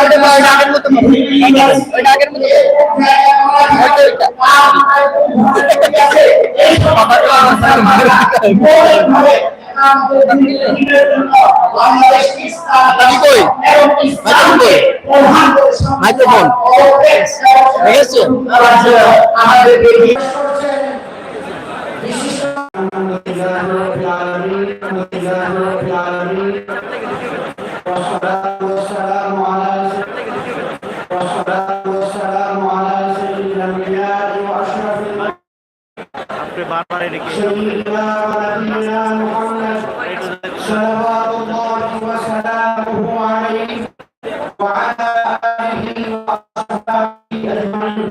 ওটা বা ওটা আগের মতো ওটা আগের মতো মাইক্রোফোন। ঠিক এটাকে صلوات الله وسلامه عليه وعلى آله وأصحابه أجمعين.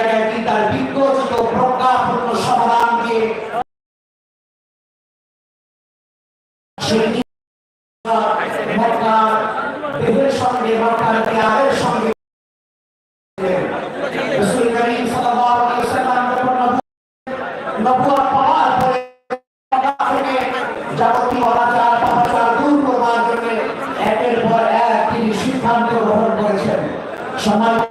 পাচার পর এক সিদ্ধান্ত গ্রহণ করেছেন। সমাজ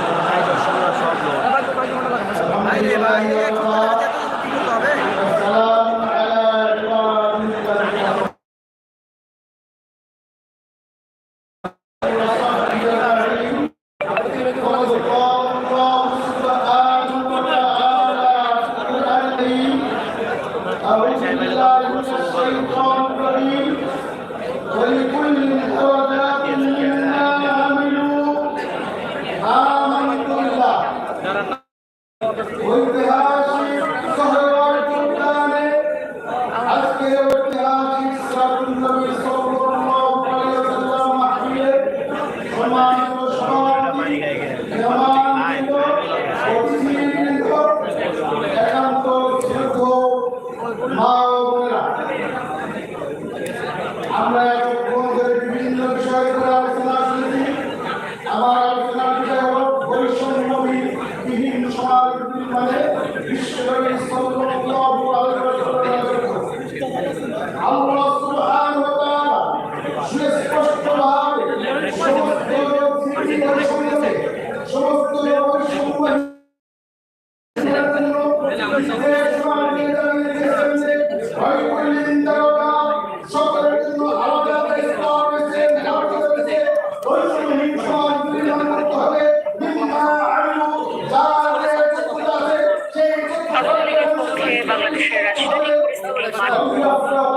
Yeah. Hallelujah.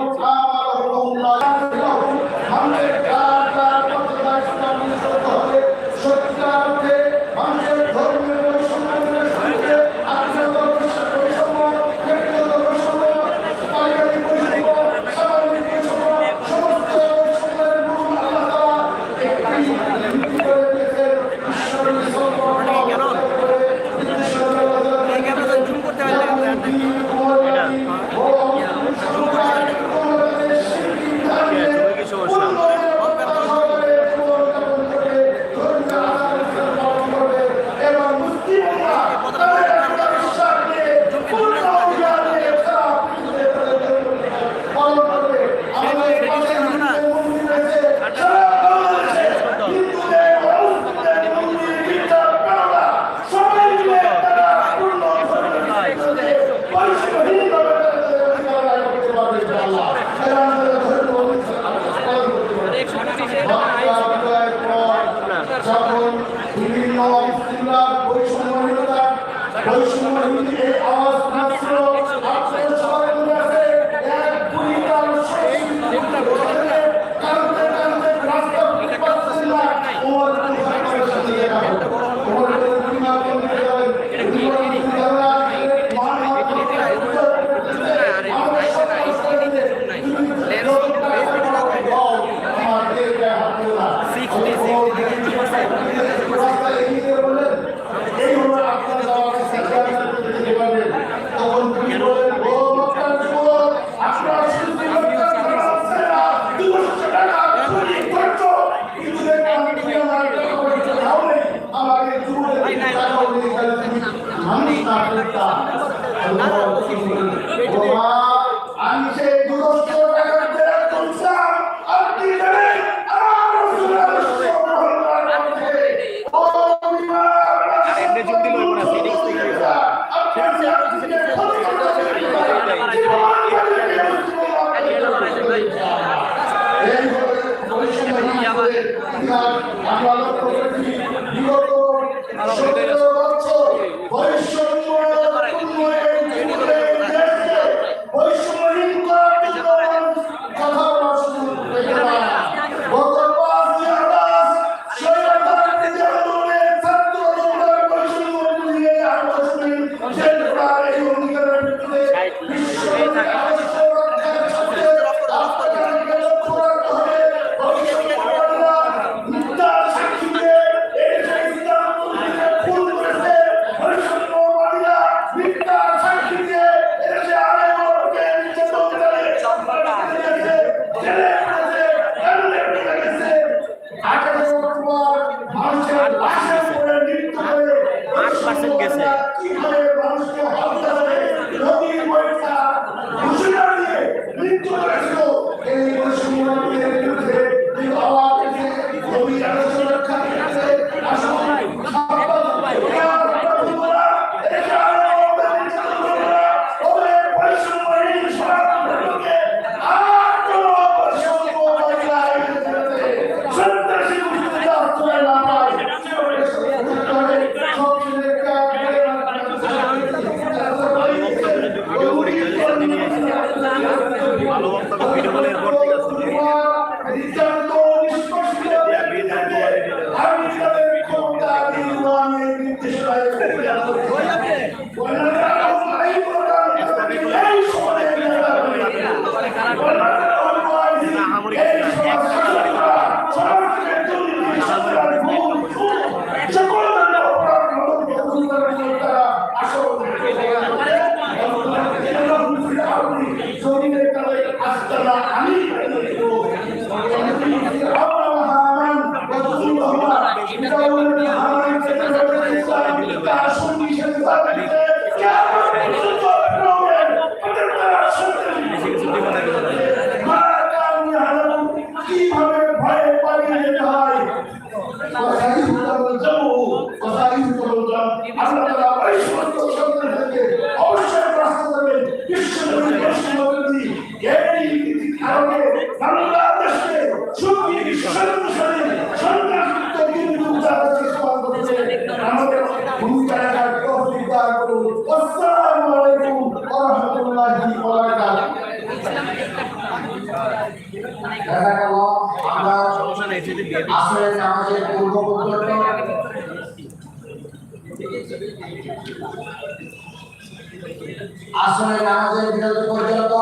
আসলে নামাজের পূর্ব পর্যন্ত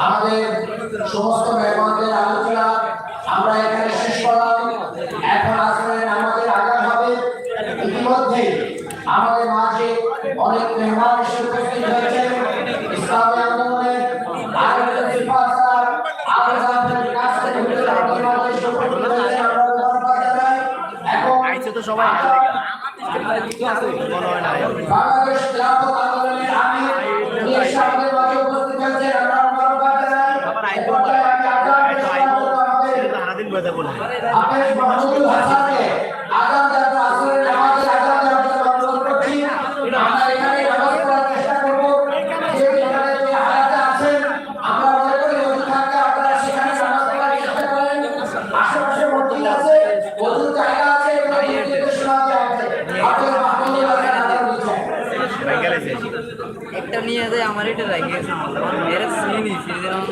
আমাদের সমস্ত মেহমানদের আলোচনা আমরা এখানে শেষ করা বাংলাদেশ খিলাফত আন্দোলনের আমি নিয়ে সামনের মাঝে উপস্থিত হয়েছেন আমরা মোবারকবাদ জানাই আপনাদের মহান একটা নিয়ে যায় আমার এটা লাগে। মেরে শুনিনি সেরকম